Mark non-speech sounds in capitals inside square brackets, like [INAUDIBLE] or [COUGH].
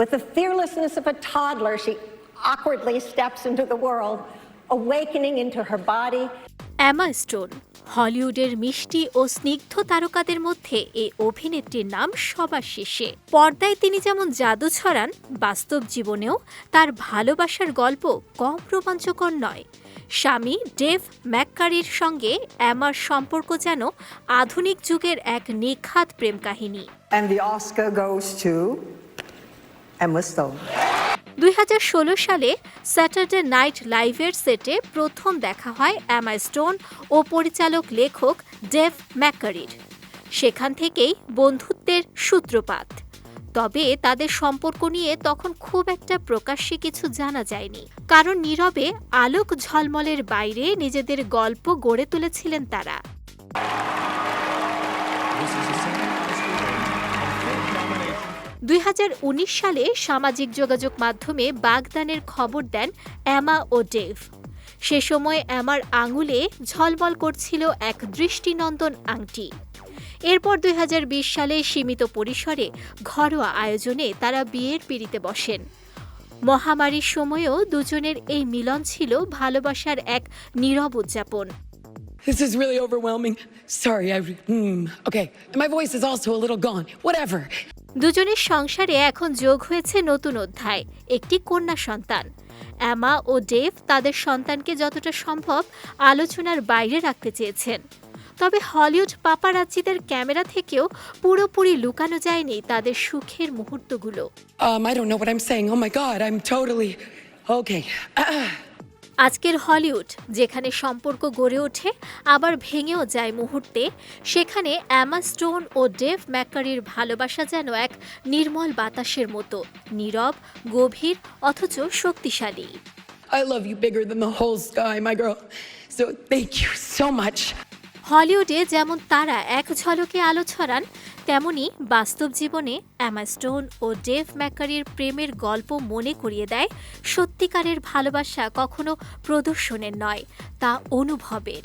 With the fearlessness of a toddler, she awkwardly steps into the world, awakening into her body. Emma Stone হলিউডের মিষ্টি ও স্নিগ্ধ তারকাদের মধ্যে এই অভিনেত্রীর নাম সবার শেষে। পর্দায় তিনি যেমন জাদু ছড়ান বাস্তব জীবনেও তার ভালোবাসার গল্প কম রোমাঞ্চকর নয়। স্বামী ডেভ ম্যাককারির সঙ্গে অ্যামার সম্পর্ক যেন আধুনিক যুগের এক নিখাত প্রেম কাহিনী। And the Oscar goes to Emma Stone. দুই সালে স্যাটারডে নাইট লাইভের সেটে প্রথম দেখা হয় অ্যামা স্টোন ও পরিচালক লেখক ডেভ ম্যাকারির সেখান থেকেই বন্ধুত্বের সূত্রপাত। তবে তাদের সম্পর্ক নিয়ে তখন খুব একটা প্রকাশ্যে কিছু জানা যায়নি। কারণ নীরবে আলোক ঝলমলের বাইরে নিজেদের গল্প গড়ে তুলেছিলেন তারা। দুই হাজার উনিশ সালে সামাজিক যোগাযোগ মাধ্যমে বাগদানের খবর দেন অ্যামা ও ডেভ সে সময় অ্যামার আঙুলে ঝলমল করছিল এক দৃষ্টিনন্দন আংটি এরপর দুই হাজার বিশ সালে সীমিত পরিসরে ঘরোয়া আয়োজনে তারা বিয়ের পিড়িতে বসেন মহামারীর সময়েও দুজনের এই মিলন ছিল ভালোবাসার এক নীরব উদযাপন This is really overwhelming. Sorry, I. Mm, okay, my voice is also a little gone. Whatever. দুজনের সংসারে এখন যোগ হয়েছে নতুন অধ্যায় একটি কন্যা সন্তান অ্যামা ও ডেভ তাদের সন্তানকে যতটা সম্ভব আলোচনার বাইরে রাখতে চেয়েছেন তবে হলিউড পাপারাজ্জিদের ক্যামেরা থেকেও পুরোপুরি লুকানো যায়নি তাদের সুখের মুহূর্তগুলো Um, I don't know what I'm saying. Oh. [CLEARS THROAT] আজকের হলিউড যেখানে সম্পর্ক গড়ে ওঠে আবার ভেঙেও যায় মুহূর্তে সেখানে অ্যামা স্টোন ও ডেভ ম্যাকারির ভালোবাসা যেন এক নির্মল বাতাসের মতো নীরব গভীর অথচ শক্তিশালী I love you bigger than the whole sky, my girl. So thank you so much. হলিউডে যেমন তারা এক ঝলকে আলো ছড়ান তেমনি বাস্তব জীবনে অ্যামাস্টোন ও ডেভ ম্যাকারির প্রেমের গল্প মনে করিয়ে দেয় সত্যিকারের ভালোবাসা কখনো প্রদর্শনের নয়, তা অনুভবের।